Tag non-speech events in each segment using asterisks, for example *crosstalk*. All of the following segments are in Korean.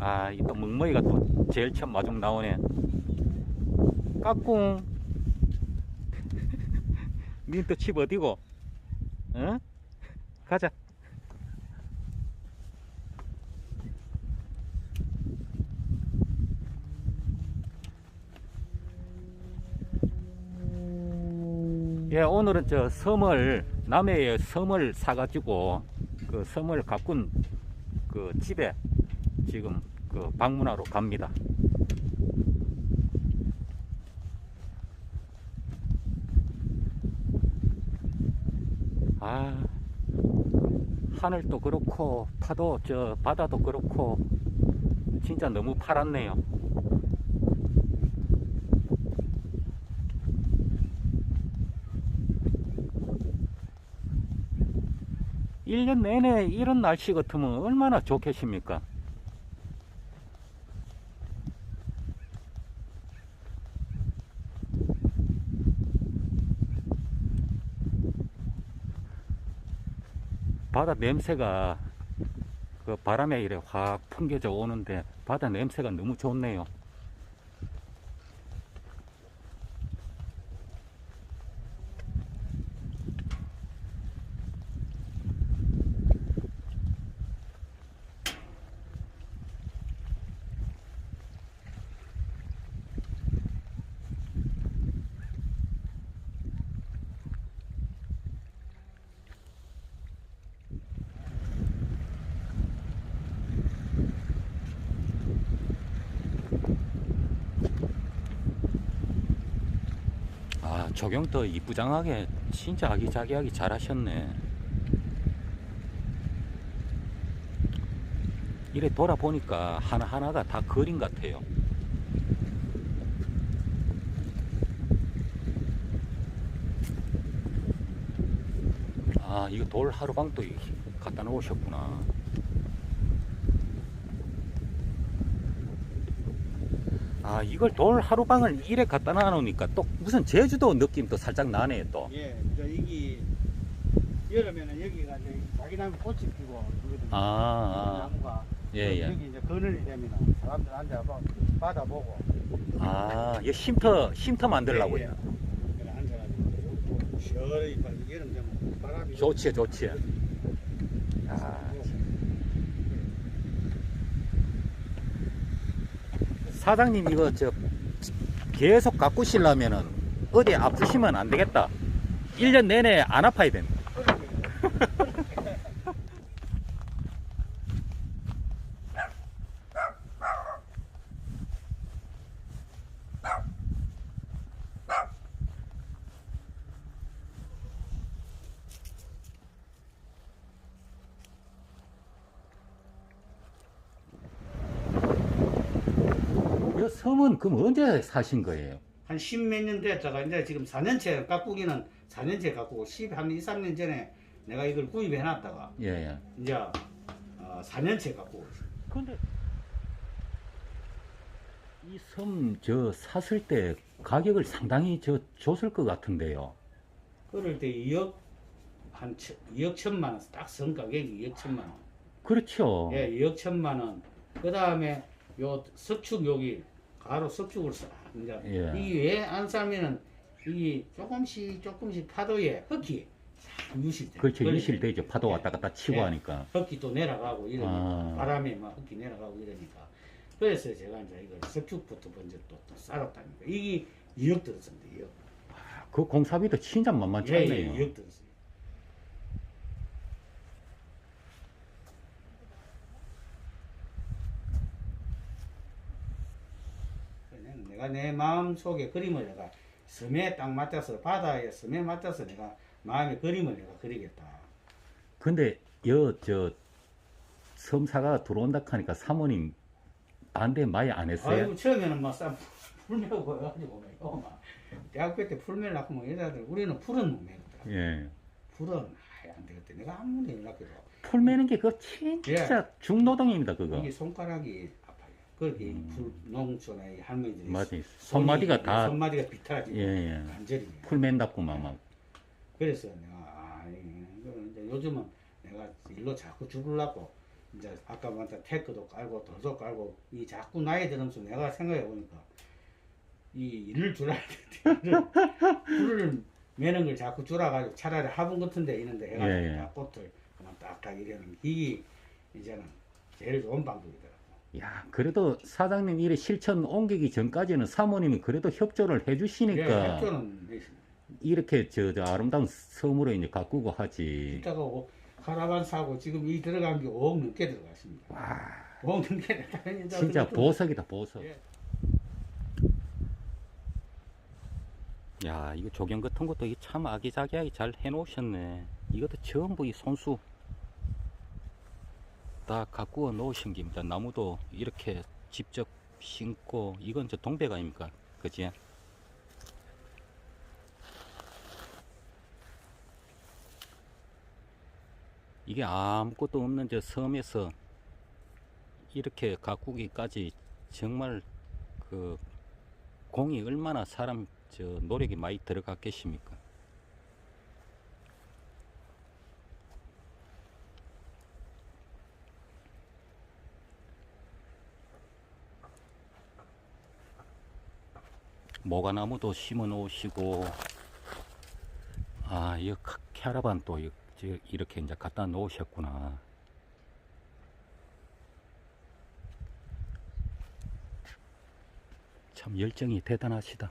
아, 이 또 멍멍이가 또 제일 처음 마중 나오네. 까꿍. *laughs* 집 어디고? 응? 가자. 예, 오늘은 저 섬을, 남해의 섬을 사가지고, 그 섬을 가꾼 그 집에 지금 그 방문하러 갑니다. 아, 하늘도 그렇고, 파도, 저, 바다도 그렇고, 진짜 너무 파랗네요. 일년 내내 이런 날씨 같으면 얼마나 좋겠습니까? 바다 냄새가 그 바람에 이래 확 풍겨져 오는데 바다 냄새가 너무 좋네요. 아, 조경도 이쁘장하게 진짜 아기자기하게 잘 하셨네. 이래 돌아보니까 하나하나가 다 그림 같아요. 아, 이거 돌 하루방도 이- 갖다 놓으셨구나. 아, 이걸 돌 하루방을 이래 갖다 놔놓으니까 또 무슨 제주도 느낌도 살짝 나네, 또. 예, 저 여기 여름에는 여기가 이제 자기 나무 꽃이 피고. 아, 아. 나무가 예, 예. 여기 이제 그늘이 되면 사람들 앉아서 바다 보고 아, 이게 쉼터, 쉼터 만들라고요. 예, 예. 그래 앉아가지고 시원히 봐. 여름 되면 바람이 좋지, 좋지. 아, 사장님 이거 저 계속 가꾸시려면은 어디 아프시면 안 되겠다. 1년 내내 안 아파야 된다. 이 섬은 그럼 언제 사신 거예요? 한 십 몇 년 됐다가 이제 지금 4년째 가꾸기는 4년째 가꾸고 10 한 2, 3년 전에 내가 이걸 구입해 놨다가 예, 예. 이제 어, 4년째 가꾸고 있어요. 근데 이 섬 저 샀을 때 가격을 상당히 저 줬을 것 같은데요. 그럴 때 2억 한 2억 천만 원, 딱선 가격이 2억 천만 원. 그렇죠. 예, 2억 천만 원. 그 다음에 요 석축 여기 가로 석축을 싹 이제 예. 이왜안 싸면은 이 조금씩 조금씩 파도에 흙이 싹 유실돼. 그렇죠. 그러니까 유실되죠. 파도 왔다 갔다 치고 예. 하니까. 흙이 또 내려가고 이러니까 아. 바람에 막 흙이 내려가고 이러니까 그래서 제가 이제 이걸 석축부터 먼저 또, 또 쌀았다니까 이게 2억 들었습니다. 2억. 그 공사비도 진짜 만만치 예, 예, 않네요. 2억 들었어요. 그냥 내가 내 마음 속에 그림을 내가 섬에 딱 맞춰서 바다에 섬에 맞춰서 내가 마음의 그림을 내가 그리겠다. 근데 여 저 섬사가 들어온다 하니까 사모님 반대 많이 안 했어요? 아이고 처음에는 막쌈 풀매고 가지고 막 대학교 때 풀매를 낳고 뭐 여자들 우리는 풀은 못 매거든. 예. 풀은 아예 안 되겠다. 내가 아무리 연락해도 풀 매는 게 그거 진짜 중노동입니다, 그거. 이게 손가락이 농촌에 이 할머니들이. 손마디가 손이- 다 손마디가 비틀어지고 예, 예. 간절히. 풀 맨답고 막, 막. 그래서 내가 아, 이거 이제 요즘은 내가 일로 자꾸 죽으려고 이제 아까 말한 테크도 깔고 돌도 깔고 이 자꾸 나이 들으면서 내가 생각해 보니까 이 일을 줄여야 되는데 *laughs* 불을 매는 걸 자꾸 줄여가지고 차라리 화분 같은 데 있는데 해가지고 예, 예. 딱 꽃을 그만 딱딱 이래는 이게 이제는 제일 좋은 방법이더라고. 야, 그래도 사장님 일에 실천 옮기기 전까지는 사모님이 그래도 협조를 해주시니까 예, 협조는. 이렇게 저, 저 아름다운 섬으로 이제 가꾸고 하지. 이따가 오- 카라반 사고 지금 이 들어간 게 5억 넘게 들어갔습니다. 와, 5억 넘게 진짜 *laughs* 보석이다, 보석. 예. 야, 이거 조경 같은 것도 이참 아기자기하게 잘 해놓으셨네. 이것도 전부 이 손수 다 가꾸어 놓으신 겁니다. 나무도 이렇게 직접 심고, 이건 저 동백 아닙니까? 그지? 이게 아무것도 없는 저 섬에서 이렇게 가꾸기까지 정말 그 공이 얼마나 사람 저 노력이 많이 들어갔겠습니까? 모가나무도 심어 놓으시고 아, 이 캐러반 또 이렇게 이제 갖다 놓으셨구나. 참 열정이 대단하시다.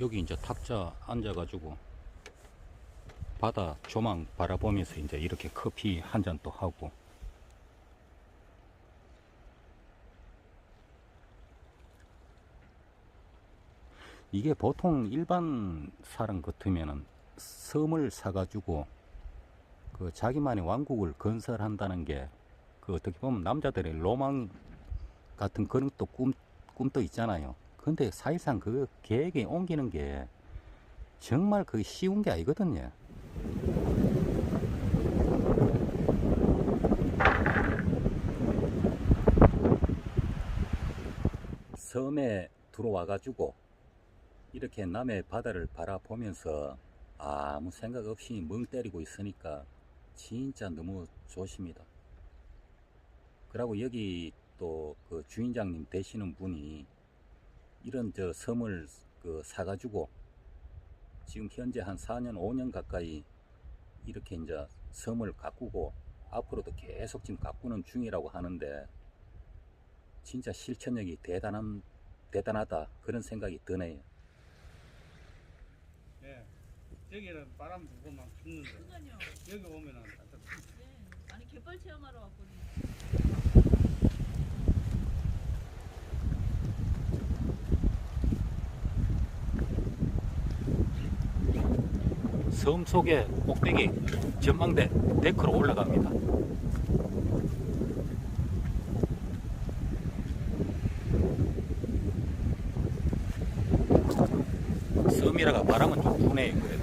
여기 이제 탁자 앉아가지고 바다 조망 바라보면서 이제 이렇게 커피 한 잔 또 하고 이게 보통 일반 사람 같으면은 섬을 사가지고 그 자기만의 왕국을 건설한다는 게 그 어떻게 보면 남자들의 로망 같은 그런 또 꿈, 꿈도 있잖아요. 근데 사실상 그 계획에 옮기는 게 정말 그 쉬운 게 아니거든요. 섬에 들어와 가지고 이렇게 남의 바다를 바라보면서 아무 생각 없이 멍 때리고 있으니까 진짜 너무 좋습니다. 그리고 여기 또 그 주인장님 되시는 분이 이런 저 섬을 그 사가지고 지금 현재 한 4년, 5년 가까이 이렇게 이제 섬을 가꾸고 앞으로도 계속 지금 가꾸는 중이라고 하는데 진짜 실천력이 대단한, 대단하다 그런 생각이 드네요. 예. 저기는 바람 불고 막 죽는데 그러니까요. 여기 오면은 따뜻해. 네. 아니 갯벌 체험하러 왔거든요. 섬 속에 꼭대기 전망대 데크로 올라갑니다. 섬이라가 바람은 좀 부네요,도.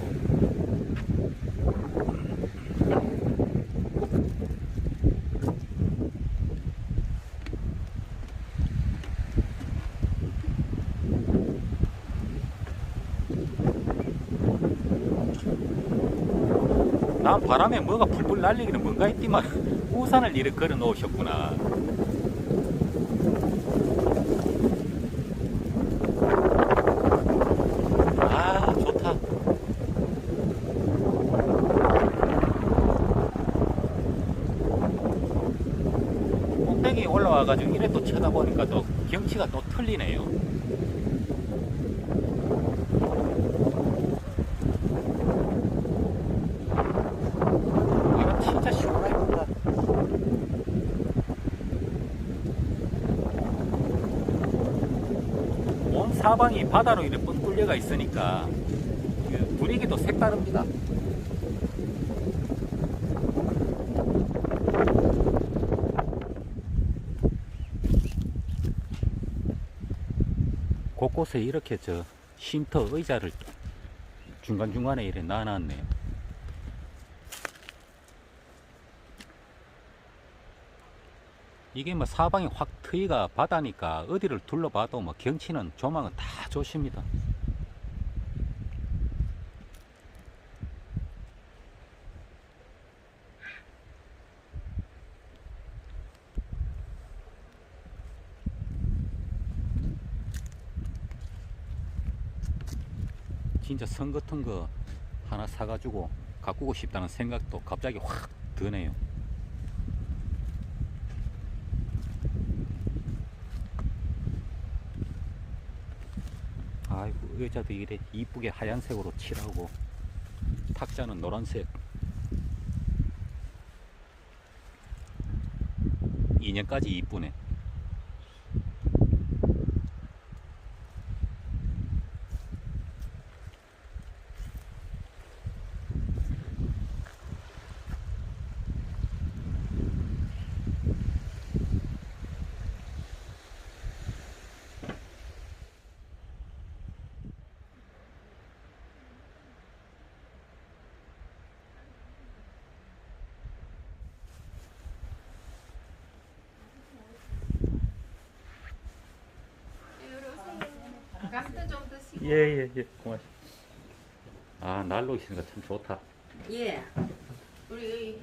난 바람에 뭐가 불불 날리기는 뭔가 했지만 우산을 이렇게 걸어 놓으셨구나. 아, 좋다. 꼭대기 올라와가지고 이래 또 쳐다보니까 또 경치가 또 틀리네요. 이거 진짜 시원하겠다. 온 사방이 바다로 이렇게 뻥 뚫려가 있으니까 그 분위기도 색다릅니다. 곳곳에 이렇게 저 쉼터 의자를 중간중간에 이렇게 놔놨네요. 이게 뭐 사방이 확 트이가 바다니까 어디를 둘러봐도 뭐 경치는 조망은 다 좋습니다. 진짜 선 같은 거 하나 사가지고 가꾸고 싶다는 생각도 갑자기 확 드네요. 아이고 의자도 이래 이쁘게 하얀색으로 칠하고 탁자는 노란색. 인형까지 이쁘네 좀 드시고. 예예 예 고맙습니다 아 날로 있으니까 참 좋다 예. 우리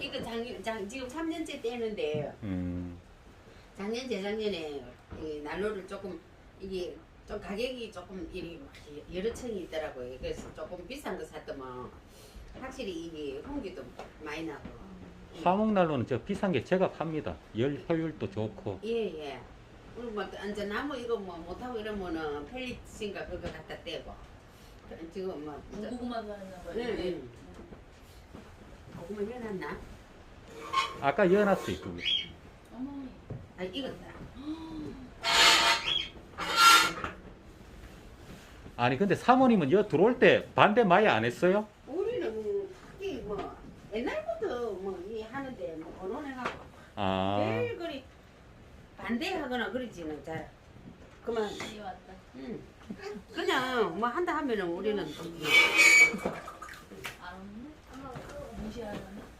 이거 작, 작, 지금 3년째 떼는데 음 작년 재작년에 이 난로를 조금 이게 좀 가격이 조금 이리 막 여러 층이 있더라고요. 그래서 조금 비싼 거 샀더만 확실히 이게 홍기도 많이 나고. 화목난로는 저 비싼 게 제가 팝니다 열 효율도 좋고 예 예. 우리 뭐 이제 나무 이거 뭐 못하고 이러면은 펠리트인가 그거 갖다 떼고. 지금 뭐 이제- 고구마도 하나 봐요. 응, 응. 고구마 해놨나? 아까 열어놨어요 그게. 어머. 아 익었다. 아니 근데 사모님은 여 들어올 때 반대 많이 안 했어요? 우리는 특히 뭐 옛날부터 뭐 이 하는데 뭐 거론해갖고 아 반대하거나 그러지는 잘 그만. 응. 그냥 뭐 한다 하면은 우리는 좀안 왔네. 무시하려나?